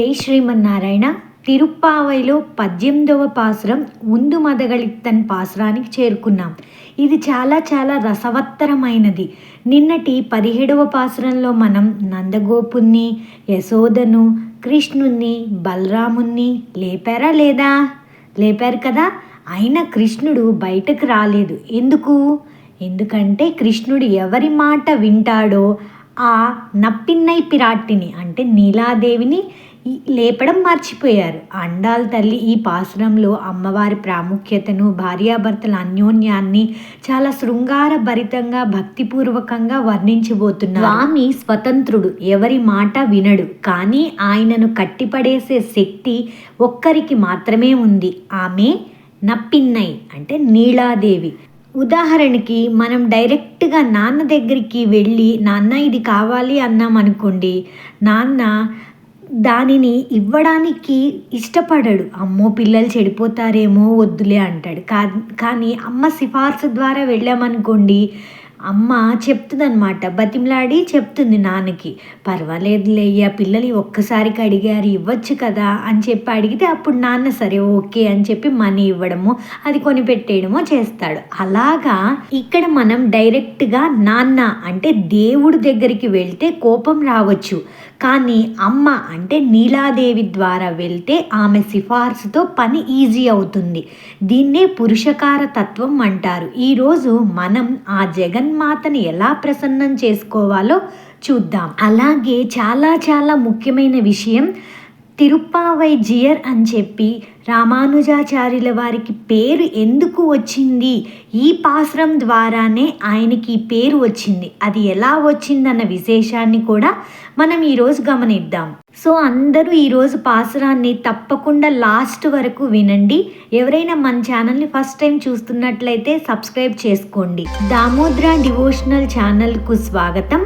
జై శ్రీమన్నారాయణ. తిరుప్పావైలో పద్దెనిమిదవ పాసురం ఉందు మదగళిత్తన్ పాసురానికి చేరుకున్నాం. ఇది చాలా చాలా రసవత్తరమైనది. నిన్నటి పదిహేడవ పాసురంలో మనం నందగోపుణ్ణి యశోదను కృష్ణుణ్ణి బలరాముణ్ణి లేపారా లేదా? లేపారు కదా? అయినా కృష్ణుడు బయటకు రాలేదు. ఎందుకు? ఎందుకంటే కృష్ణుడు ఎవరి మాట వింటాడో ఆ నప్పిన్నై పిరాట్టిని అంటే నీలాదేవిని లేపడం మర్చిపోయారు. అండాల తల్లి ఈ పాసురంలో అమ్మవారి ప్రాముఖ్యతను భార్యాభర్తల అన్యోన్యాన్ని చాలా శృంగార భరితంగా భక్తిపూర్వకంగా వర్ణించబోతున్నారు. స్వామి స్వతంత్రుడు ఎవరి మాట వినడు. కానీ ఆయనను కట్టిపడేసే శక్తి ఒక్కరికి మాత్రమే ఉంది. ఆమె నప్పిన్నై అంటే నీలాదేవి. ఉదాహరణకి మనం డైరెక్ట్గా నాన్న దగ్గరికి వెళ్ళి నాన్న ఇది కావాలి అన్నాం అనుకోండి నాన్న దానిని ఇవ్వడానికి ఇష్టపడడు. అమ్మో పిల్లలు చెడిపోతారేమో వద్దులే అంటాడు. కా కానీ అమ్మ సిఫార్సు ద్వారా వెళ్ళామనుకోండి అమ్మ చెప్తుందనమాట బతిమలాడి చెప్తుంది నాన్నకి పర్వాలేదులే అయ్యా పిల్లలు ఒక్కసారికి అడిగారు ఇవ్వచ్చు కదా అని చెప్పి అడిగితే అప్పుడు నాన్న సరే ఓకే అని చెప్పి మనీ ఇవ్వడము అది కొనిపెట్టేయడమో చేస్తాడు. అలాగా ఇక్కడ మనం డైరెక్ట్గా నాన్న అంటే దేవుడి దగ్గరికి వెళ్తే కోపం రావచ్చు. కానీ అమ్మ అంటే నీలాదేవి ద్వారా వెళ్తే ఆమె సిఫార్సుతో పని ఈజీ అవుతుంది. దీన్నే పురుషకార తత్వం అంటారు ఈరోజు మనం ఆ జగన్మాతని ఎలా ప్రసన్నం చేసుకోవాలో చూద్దాం. అలాగే చాలా చాలా ముఖ్యమైన విషయం తిరుప్పావై జియర్ అని చెప్పి రామానుజాచార్యుల వారికి పేరు ఎందుకు వచ్చింది? ఈ పాశ్రం ద్వారానే ఆయనకి ఈ పేరు వచ్చింది. అది ఎలా వచ్చిందన్న విశేషాన్ని కూడా మనం ఈరోజు గమనిద్దాం. సో అందరూ ఈరోజు పాసురాన్ని తప్పకుండా లాస్ట్ వరకు వినండి. ఎవరైనా మన ఛానల్ని ఫస్ట్ టైం చూస్తున్నట్లయితే సబ్స్క్రైబ్ చేసుకోండి. దామోద్ర డివోషనల్ ఛానల్కు స్వాగతం.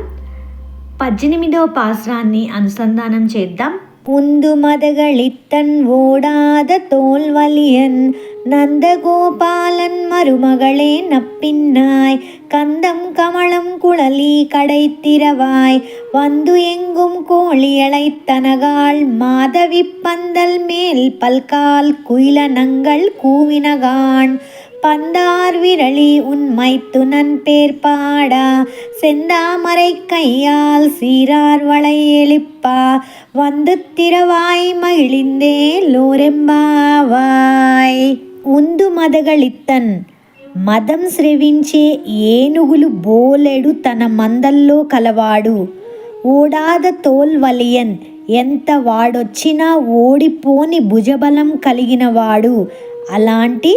పద్దెనిమిదవ పాసురాన్ని అనుసంధానం చేద్దాం. உந்து மதகளித்தன் ஓடாத தோல்வலியன் நந்தகோபாலன் மருமகளே நப்பின்னாய். கந்தம் கமலம் குழலி கடைத்திரவாய். வந்து எங்கும் கோழியலை கோழியளைத்தனகாள் மாதவி பந்தல் மேல் பல்கால் குயிலனங்கள் கூவினகான். பந்தார் விரலி உன்மைத்துனன் பேர் பாடா செந்தாமரை கையால் சீரார் வளை எழுப்பா வந்து திரவாய் மகிழிந்தே లోరెంబావాయ్ ఉందు మదగళిత్తన్ మదం స్రవించే ఏనుగులు బోలెడు తన మందల్లో కలవాడు ఓడాద తోల్వలియన్ ఎంత వాడొచ్చినా ఓడిపోని భుజబలం కలిగినవాడు అలాంటి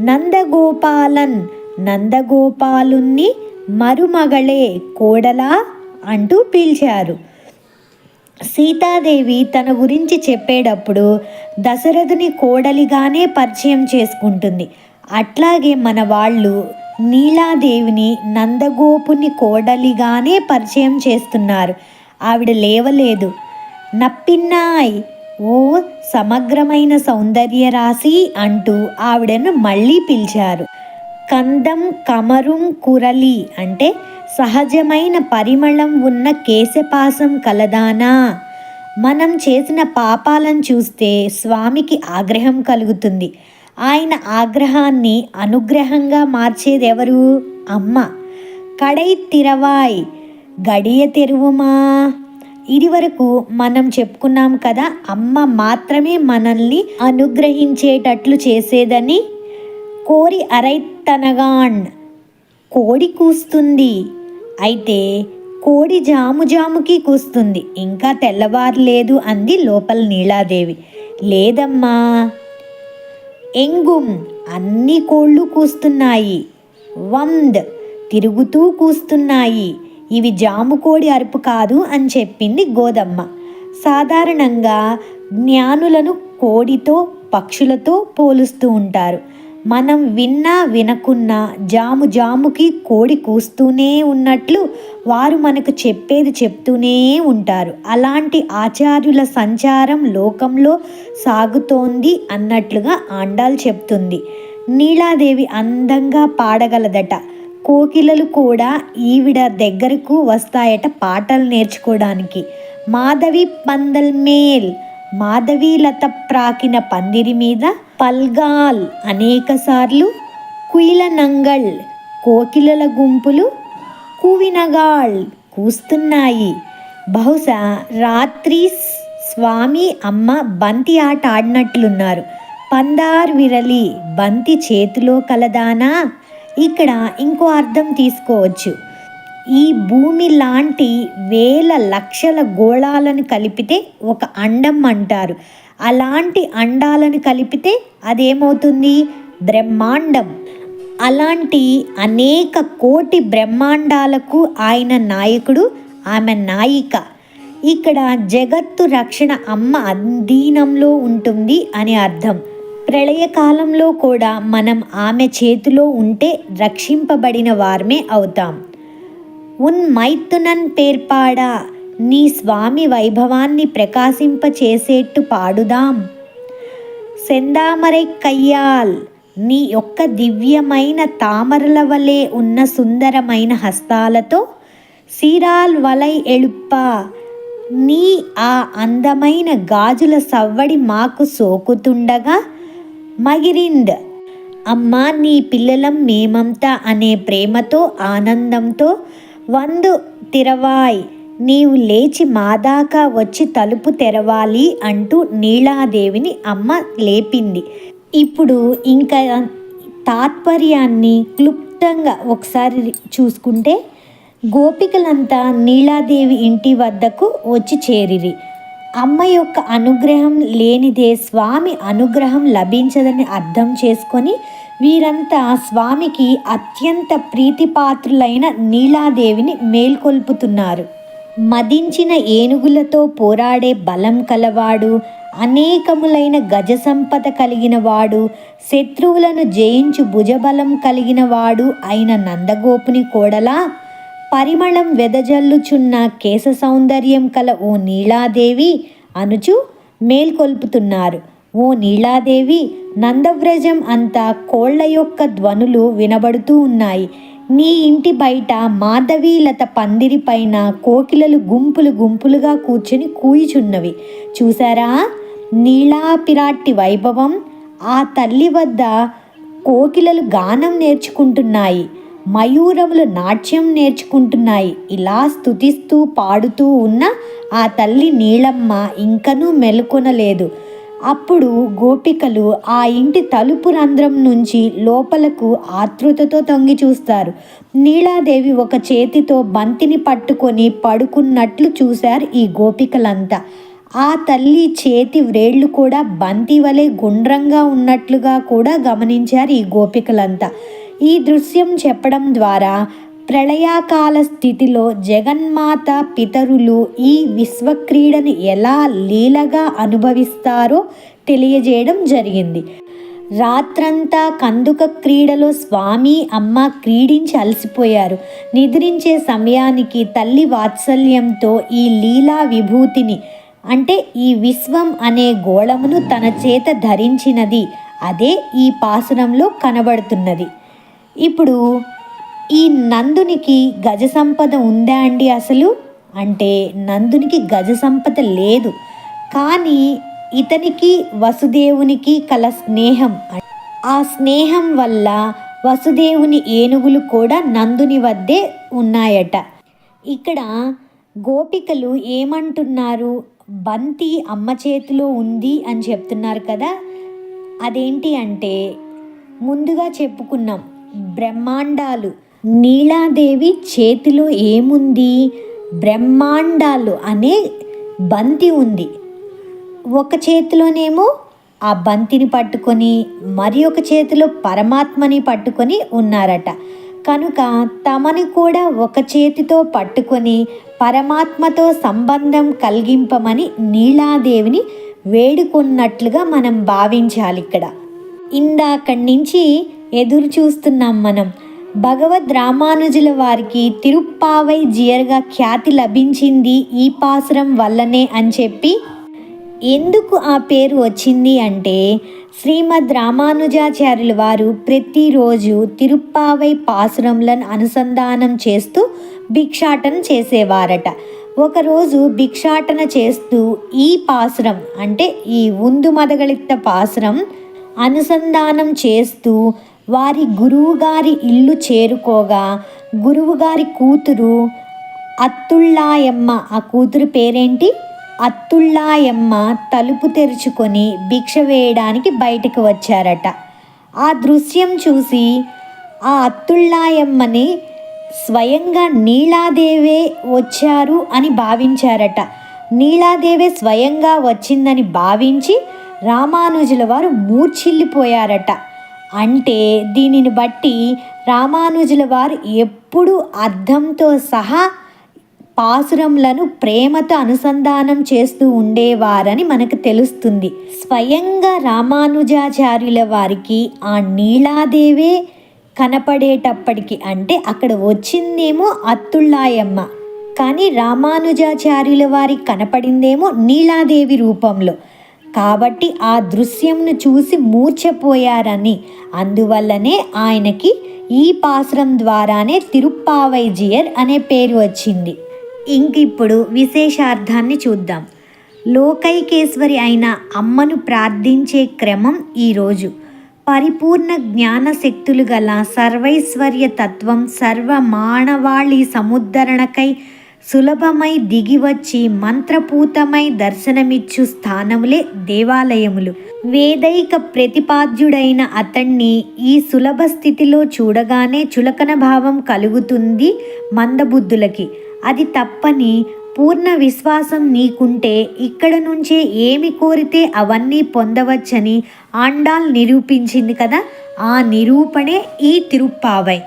నందగోపాలన్ నందగోపాలుణ్ణి మరుమగళే కోడలా అంటూ పిలిచారు. సీతాదేవి తన గురించి చెప్పేటప్పుడు దశరథుని కోడలిగానే పరిచయం చేసుకుంటుంది. అట్లాగే మన వాళ్ళు నీలాదేవిని నందగోపుని కోడలిగానే పరిచయం చేస్తున్నారు. ఆవిడ లేవలేదు. నప్పిన్నాయ్ ఓ సమగ్రమైన సౌందర్య రాశి అంటూ ఆవిడను మళ్ళీ పిలిచారు. కందం కమరుం కురలి అంటే సహజమైన పరిమళం ఉన్న కేశపాసం కలదానా? మనం చేసిన పాపాలను చూస్తే స్వామికి ఆగ్రహం కలుగుతుంది. ఆయన ఆగ్రహాన్ని అనుగ్రహంగా మార్చేది ఎవరు అమ్మ. కడై తిరవాయ్. గడియ తెరువుమా? ఇది వరకు మనం చెప్పుకున్నాం కదా అమ్మ మాత్రమే మనల్ని అనుగ్రహించేటట్లు చేసేదని కోరి అరైతనగాన్ కోడి కూస్తుంది. అయితే కోడి జాము జాముకి కూస్తుంది. ఇంకా తెల్లవారలేదు అంది లోపల నీలాదేవి. లేదమ్మా ఎంగుం అన్ని కోళ్ళు కూస్తున్నాయి. వంద్ తిరుగుతూ కూస్తున్నాయి. ఇవి జాముకోడి అరుపు కాదు అని చెప్పింది గోదమ్మ. సాధారణంగా జ్ఞానులను కోడితో పక్షులతో పోలుస్తూ ఉంటారు. మనం విన్నా వినకున్నా జాము జాముకి కోడి కూస్తూనే ఉన్నట్లు వారు మనకు చెప్పేది చెప్తూనే ఉంటారు. అలాంటి ఆచార్యుల సంచారం లోకంలో సాగుతోంది అన్నట్లుగా ఆండాల్ చెప్తుంది. నీలాదేవి అందంగా పాడగలదట. కోకిలలు కూడా ఈవిడ దగ్గరకు వస్తాయట పాటలు నేర్చుకోవడానికి మాధవి పందల్ మేల్ మాధవీలత ప్రాకిన పందిరి మీద పల్గాల్ అనేకసార్లు కుయిలనంగల్ కోకిలల గుంపులు కూవినగాళ్ కూస్తున్నాయి. బహుశా రాత్రి స్వామి అమ్మ బంతి ఆట ఆడినట్లున్నారు. పందార్ విరలి బంతి చేతిలో కలదానా? ఇక్కడ ఇంకో అర్థం తీసుకోవచ్చు. ఈ భూమి లాంటి వేల లక్షల గోళాలను కలిపితే ఒక అండం అంటారు. అలాంటి అండాలను కలిపితే అదేమవుతుంది? బ్రహ్మాండం. అలాంటి అనేక కోటి బ్రహ్మాండాలకు ఆయన నాయకుడు ఆమె నాయిక. ఇక్కడ జగత్తు రక్షణ అమ్మ అధీనంలో ఉంటుంది అని అర్థం. ప్రళయకాలంలో కూడా మనం ఆమె చేతిలో ఉంటే రక్షింపబడిన వారమే అవుతాం. ఉన్ మైత్తునన్ పేర్పాడా నీ స్వామి వైభవాన్ని ప్రకాశింపచేసేట్టు పాడుదాం. సెందామరై కయ్యాల్ నీ యొక్క దివ్యమైన తామరల వలె ఉన్న సుందరమైన హస్తాలతో సీరాల్ వలై ఎళుప్ప నీ ఆ అందమైన గాజుల సవ్వడి మాకు సోకుతుండగా మగిరింద్ అమ్మా నీ పిల్లలం మేమంతా అనే ప్రేమతో ఆనందంతో వందు తిరవాయ్. నీవు లేచి మాదాకా వచ్చి తలుపు తెరవాలి అంటూ నీలాదేవిని అమ్మ లేపింది. ఇప్పుడు ఇంకా తాత్పర్యాన్ని క్లుప్తంగా ఒకసారి చూసుకుంటే గోపికలంతా నీలాదేవి ఇంటి వద్దకు వచ్చి చేరిరి. అమ్మ యొక్క అనుగ్రహం లేనిదే స్వామి అనుగ్రహం లభించదని అర్థం చేసుకొని వీరంతా స్వామికి అత్యంత ప్రీతిపాత్రులైన నీలాదేవిని మేల్కొల్పుతున్నారు. మదించిన ఏనుగులతో పోరాడే బలం కలవాడు అనేకములైన గజ సంపద కలిగిన వాడు శత్రువులను జయించు భుజబలం కలిగిన వాడు అయిన నందగోపుని కోడలా పరిమళం వెదజల్లుచున్న కేశ సౌందర్యం కల ఓ నీలాదేవి అనుచు మేల్కొల్పుతున్నారు. ఓ నీలాదేవి నందవ్రజం అంతా కోళ్ళ యొక్క ధ్వనులు వినబడుతూ ఉన్నాయి. నీ ఇంటి బయట మాధవీలత పందిరి పైన కోకిలలు గుంపులు గుంపులుగా కూర్చుని కూయిచున్నవి. చూసారా నీలాపిరాట్టి వైభవం ఆ తల్లి వద్ద కోకిలలు గానం నేర్చుకుంటున్నాయి. మయూరములు నాట్యం నేర్చుకుంటున్నాయి. ఇలా స్తుతిస్తూ పాడుతూ ఉన్న ఆ తల్లి నీలమ్మ ఇంకనూ మెలుకొనలేదు. అప్పుడు గోపికలు ఆ ఇంటి తలుపు రంధ్రం నుంచి లోపలకు ఆతృతతో తొంగి చూస్తారు. నీలాదేవి ఒక చేతితో బంతిని పట్టుకొని పడుకున్నట్లు చూశారు ఈ గోపికలంతా. ఆ తల్లి చేతి వ్రేళ్ళు కూడా బంతి వలె గుండ్రంగా ఉన్నట్లుగా కూడా గమనించారు ఈ గోపికలంతా. ఈ దృశ్యం చెప్పడం ద్వారా ప్రళయాకాల స్థితిలో జగన్మాత పితరులు ఈ విశ్వక్రీడను ఎలా లీలగా అనుభవిస్తారో తెలియజేయడం జరిగింది. రాత్రంతా కందుక క్రీడలో స్వామి అమ్మ క్రీడించి అలసిపోయారు. నిద్రించే సమయానికి తల్లి వాత్సల్యంతో ఈ లీలా విభూతిని అంటే ఈ విశ్వం అనే గోళమును తన చేత ధరించినది అదే ఈ పాసురంలో కనబడుతున్నది. ఇప్పుడు ఈ నందునికి గజ సంపద ఉందా అండి అసలు? అంటే నందునికి గజ సంపద లేదు. కానీ ఇతనికి వసుదేవునికి కల స్నేహం. ఆ స్నేహం వల్ల వసుదేవుని ఏనుగులు కూడా నందుని వద్దే ఉన్నాయట. ఇక్కడ గోపికలు ఏమంటున్నారు? బంతి అమ్మ చేతిలో ఉంది అని చెప్తున్నారు కదా. అదేంటి అంటే ముందుగా చెప్పుకున్నాం. బ్రహ్మాండాలు. నీలాదేవి చేతిలో ఏముంది? బ్రహ్మాండాలు అనే బంతి ఉంది. ఒక చేతిలోనేమో ఆ బంతిని పట్టుకొని మరి ఒక చేతిలో పరమాత్మని పట్టుకొని ఉన్నారట. కనుక తమని కూడా ఒక చేతితో పట్టుకొని పరమాత్మతో సంబంధం కలిగింపమని నీలాదేవిని వేడుకున్నట్లుగా మనం భావించాలి ఇక్కడ ఇందాక నుంచి ఎదురు చూస్తున్నాం మనం. భగవద్ రామానుజుల వారికి తిరుప్పావై జియర్గా ఖ్యాతి లభించింది ఈ పాసురం వల్లనే అని చెప్పి ఎందుకు ఆ పేరు వచ్చింది అంటే శ్రీమద్ రామానుజాచార్యుల వారు ప్రతిరోజు తిరుప్పావై పాసురంలను అనుసంధానం చేస్తూ భిక్షాటన చేసేవారట. ఒకరోజు భిక్షాటన చేస్తూ ఈ పాసురం అంటే ఈ ఉందు మదగళిత్త పాసురం అనుసంధానం చేస్తూ వారి గురువుగారి ఇల్లు చేరుకోగా గురువుగారి కూతురు అత్తుళ్ళాయమ్మ. ఆ కూతురు పేరేంటి? అత్తుళ్ళాయమ్మ తలుపు తెరుచుకొని భిక్ష వేయడానికి బయటకు వచ్చారట. ఆ దృశ్యం చూసి ఆ అత్తుళ్ళాయమ్మని స్వయంగా నీలాదేవే వచ్చారు అని భావించారట. నీలాదేవే స్వయంగా వచ్చిందని భావించి రామానుజుల వారు మూర్చిల్లిపోయారట అంటే దీనిని బట్టి రామానుజుల వారు ఎప్పుడు అర్థంతో సహా పాసురములను ప్రేమతో అనుసంధానం చేస్తూ ఉండేవారని మనకు తెలుస్తుంది. స్వయంగా రామానుజాచార్యుల వారికి ఆ నీలాదేవే కనపడేటప్పటికి అంటే అక్కడ వచ్చిందేమో అత్తుళ్ళాయమ్మ కానీ రామానుజాచార్యుల వారికి కనపడిందేమో నీలాదేవి రూపంలో. కాబట్టి ఆ దృశ్యంను చూసి మూర్ఛపోయారని. అందువల్లనే ఆయనకి ఈ పాసురం ద్వారానే తిరుప్పావైజియర్ అనే పేరు వచ్చింది. ఇంక ఇప్పుడు విశేషార్థాన్ని చూద్దాం. లోకైకేశ్వరి అయిన అమ్మను ప్రార్థించే క్రమం ఈరోజు పరిపూర్ణ జ్ఞాన శక్తులు గల సర్వైశ్వర్య తత్వం సర్వ మానవాళి సముద్ధరణకై సులభమై దిగివచ్చి మంత్రపూతమై దర్శనమిచ్చు స్థానములే దేవాలయములు. వేదైక ప్రతిపాద్యుడైన అతన్ని ఈ సులభ స్థితిలో చూడగానే చులకన భావం కలుగుతుంది మందబుద్ధులకి. అది తప్పని పూర్ణ విశ్వాసం నీకుంటే ఇక్కడ నుంచే ఏమి కోరితే అవన్నీ పొందవచ్చని ఆండాల్ నిరూపించింది కదా? ఆ నిరూపణే ఈ తిరుప్పావై.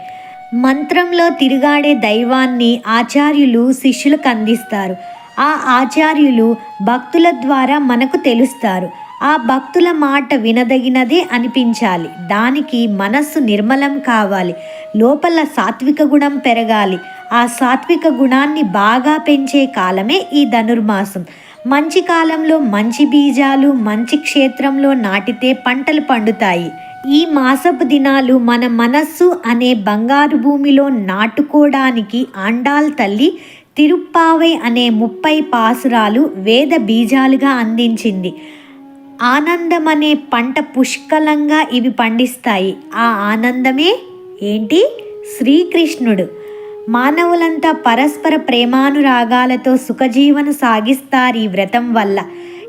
మంత్రంలో తిరుగాడే దైవాన్ని ఆచార్యులు శిష్యులకు అందిస్తారు. ఆ ఆచార్యులు భక్తుల ద్వారా మనకు తెలుస్తారు. ఆ భక్తుల మాట వినదగినదే అనిపించాలి. దానికి మనస్సు నిర్మలం కావాలి. లోపల సాత్విక గుణం పెరగాలి. ఆ సాత్విక గుణాన్ని బాగా పెంచే కాలమే ఈ ధనుర్మాసం. మంచి కాలంలో మంచి బీజాలు మంచి క్షేత్రంలో నాటితే పంటలు పండుతాయి. ఈ మాసపు దినాలు మన మనస్సు అనే బంగారు భూమిలో నాటుకోవడానికి ఆండాల్ తల్లి తిరుప్పావై అనే ముప్పై పాసురాలు వేద బీజాలుగా అందించింది. ఆనందం అనే పంట పుష్కలంగా ఇవి పండిస్తాయి. ఆ ఆనందమే ఏంటి? శ్రీకృష్ణుడు. మానవులంతా పరస్పర ప్రేమానురాగాలతో సుఖజీవన సాగిస్తారు ఈ వ్రతం వల్ల.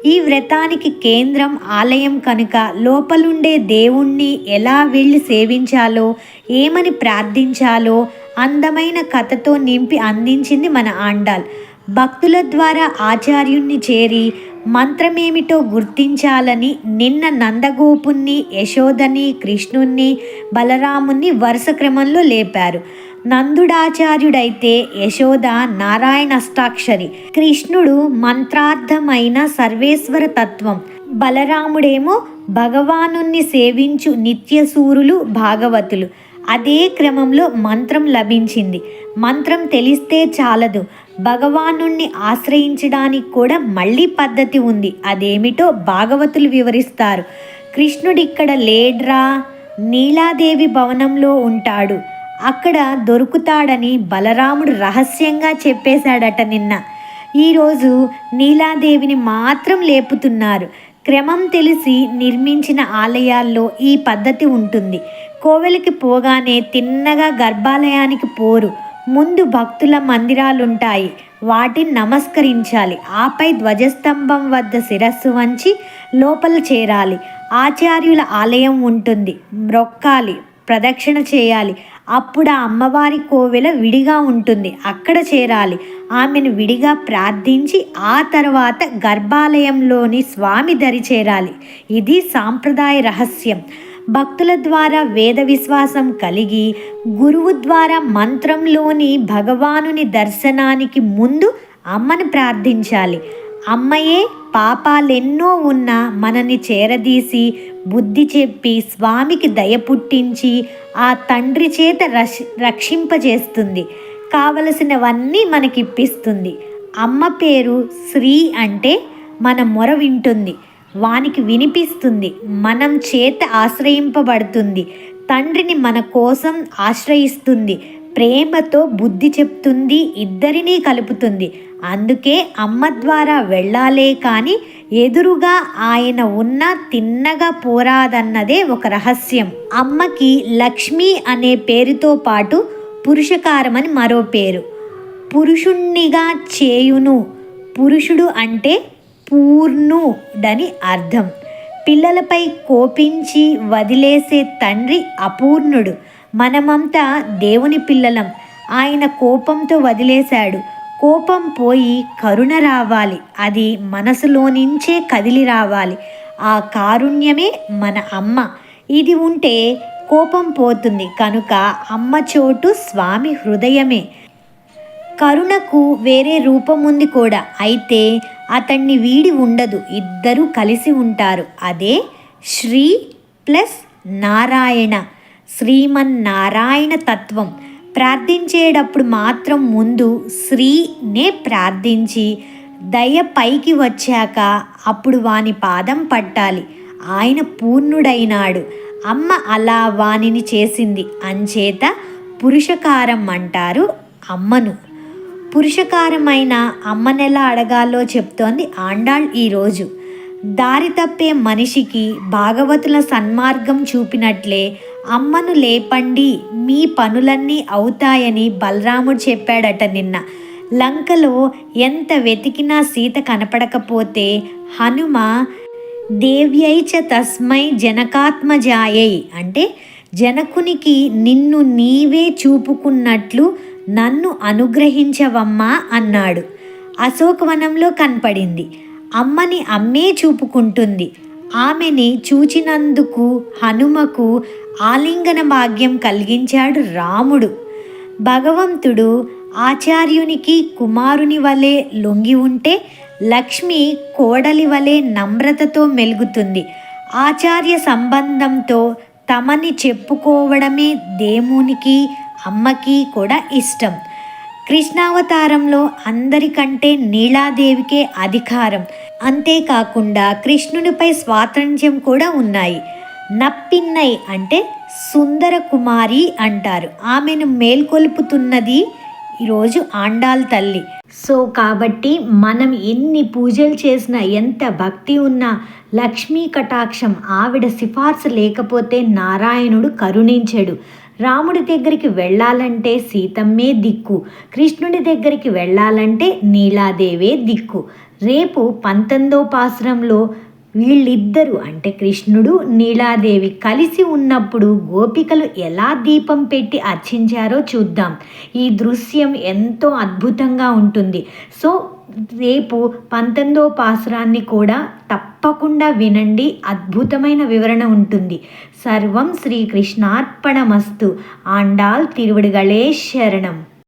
ఈ వ్రతానికి కేంద్రం ఆలయం కనుక లోపలుండే దేవుణ్ణి ఎలా వెళ్ళి సేవించాలో ఏమని ప్రార్థించాలో అందమైన కథతో నింపి అందించింది మన ఆండాల్. భక్తుల ద్వారా ఆచార్యుణ్ణి చేరి మంత్రమేమిటో గుర్తించాలని నిన్న నందగోపుణ్ణి యశోదని కృష్ణుణ్ణి బలరాముణ్ణి వరుస క్రమంలో లేపారు. నందుడాచార్యుడైతే యశోద నారాయణ అష్టాక్షరి కృష్ణుడు మంత్రార్థమైన సర్వేశ్వర తత్వం. బలరాముడేమో భగవానుణ్ణి సేవించు నిత్యసూరులు భాగవతులు. అదే క్రమంలో మంత్రం లభించింది. మంత్రం తెలిస్తే చాలదు. భగవానుణ్ణి ఆశ్రయించడానికి కూడా మళ్ళీ పద్ధతి ఉంది. అదేమిటో భాగవతులు వివరిస్తారు. కృష్ణుడిక్కడ లేడ్రా? నీలాదేవి భవనంలో ఉంటాడు. అక్కడ దొరుకుతాడని బలరాముడు రహస్యంగా చెప్పేశాడట నిన్న. ఈరోజు నీలాదేవిని మాత్రం లేపుతున్నారు. క్రమం తెలిసి నిర్మించిన ఆలయాల్లో ఈ పద్ధతి ఉంటుంది. కోవెలకి పోగానే తిన్నగా గర్భాలయానికి పోరు. ముందు భక్తుల మందిరాలుంటాయి. వాటిని నమస్కరించాలి. ఆపై ధ్వజస్తంభం వద్ద శిరస్సు వంచి లోపల చేరాలి. ఆచార్యుల ఆలయం ఉంటుంది. మ్రొక్కాలి. ప్రదక్షిణ చేయాలి. అప్పుడు ఆ అమ్మవారి కోవెల విడిగా ఉంటుంది. అక్కడ చేరాలి. ఆమెను విడిగా ప్రార్థించి ఆ తర్వాత గర్భాలయంలోని స్వామి దరి చేరాలి. ఇది సాంప్రదాయ రహస్యం. భక్తుల ద్వారా వేద విశ్వాసం కలిగి గురువు ద్వారా మంత్రంలోని భగవానుని దర్శనానికి ముందు అమ్మను ప్రార్థించాలి. అమ్మయే పాపాలెన్నో ఉన్న మనని చేరదీసి బుద్ధి చెప్పి స్వామికి దయ పుట్టించి ఆ తండ్రి చేత రక్ష రక్షింపజేస్తుంది. కావలసినవన్నీ మనకిప్పిస్తుంది. అమ్మ పేరు శ్రీ అంటే మన మొర వింటుంది. వానికి వినిపిస్తుంది. మనం చేత ఆశ్రయింపబడుతుంది. తండ్రిని మన కోసం ఆశ్రయిస్తుంది. ప్రేమతో బుద్ధి చెప్తుంది. ఇద్దరినీ కలుపుతుంది. అందుకే అమ్మ ద్వారా వెళ్ళాలే కానీ ఎదురుగా ఆయన ఉన్న తిన్నగా పోరాదన్నదే ఒక రహస్యం. అమ్మకి లక్ష్మి అనే పేరుతో పాటు పురుషకారమని మరో పేరు. పురుషుణ్ణిగా చేయును. పురుషుడు అంటే పూర్ణుడని అర్థం. పిల్లలపై కోపించి వదిలేసే తండ్రి అపూర్ణుడు. మనమంతా దేవుని పిల్లలం. ఆయన కోపంతో వదిలేశాడు. కోపం పోయి కరుణ రావాలి. అది మనసులో నుంచే కదిలి రావాలి. ఆ కారుణ్యమే మన అమ్మ. ఇది ఉంటే కోపం పోతుంది. కనుక అమ్మ చోటు స్వామి హృదయమే. కరుణకు వేరే రూపం ఉంది కూడా. అయితే అతన్ని వీడి ఉండదు. ఇద్దరూ కలిసి ఉంటారు. అదే శ్రీ ప్లస్ నారాయణ. శ్రీమన్నారాయణ తత్వం. ప్రార్థించేటప్పుడు మాత్రం ముందు శ్రీనే ప్రార్థించి దయ పైకి వచ్చాక అప్పుడు వాని పాదం పట్టాలి. ఆయన పూర్ణుడైనాడు. అమ్మ అలా వానిని చేసింది. అంచేత పురుషకారం అంటారు అమ్మను. పురుషకారమైన అమ్మనెలా అడగాలో చెప్తోంది ఆండాళ్ ఈరోజు దారి తప్పే మనిషికి భాగవతుల సన్మార్గం చూపినట్లే అమ్మను లేపండి మీ పనులన్నీ అవుతాయని బలరాముడు చెప్పాడట నిన్న. లంకలో ఎంత వెతికినా సీత కనపడకపోతే హనుమ దేవ్యైచ తస్మై జనకాత్మజాయై అంటే జనకునికి నిన్ను నీవే చూపుకున్నట్లు నన్ను అనుగ్రహించవమ్మా అన్నాడు. అశోకవనంలో కనపడింది. అమ్మని అమ్మే చూపుకుంటుంది. ఆమెని చూచినందుకు హనుమకు ఆలింగన భాగ్యం కలిగించాడు రాముడు. భగవంతుడు ఆచార్యునికి కుమారుని వలె లొంగి ఉంటే లక్ష్మి కోడలి వలె నమ్రతతో మెలుగుతుంది. ఆచార్య సంబంధంతో తమని చెప్పుకోవడమే దేవునికి అమ్మకి కూడా ఇష్టం. కృష్ణావతారంలో అందరికంటే నీలాదేవికే అధికారం. అంతేకాకుండా కృష్ణునిపై స్వాతంత్ర్యం కూడా ఉన్నాయి. నప్పిన్నై అంటే సుందర కుమారి అంటారు. ఆమెను మేల్కొల్పుతున్నది ఈరోజు ఆండాల్ తల్లి. సో కాబట్టి మనం ఎన్ని పూజలు చేసినా ఎంత భక్తి ఉన్నా లక్ష్మీ కటాక్షం ఆవిడ సిఫార్సు లేకపోతే నారాయణుడు కరుణించడు. రాముడి దగ్గరికి వెళ్ళాలంటే సీతమ్మే దిక్కు కృష్ణుడి దగ్గరికి వెళ్ళాలంటే నీలాదేవే దిక్కు. రేపు పంతొమ్మిదో పాశ్రంలో వీళ్ళిద్దరూ అంటే కృష్ణుడు నీలాదేవి కలిసి ఉన్నప్పుడు గోపికలు ఎలా దీపం పెట్టి అర్చించారో చూద్దాం. ఈ దృశ్యం ఎంతో అద్భుతంగా ఉంటుంది. సో రేపు పంతొమ్మిదో పాసురాన్ని కూడా తప్పకుండా వినండి. అద్భుతమైన వివరణ ఉంటుంది. సర్వం శ్రీకృష్ణార్పణమస్తు. ఆండాల్ తిరువడిగళే శరణం.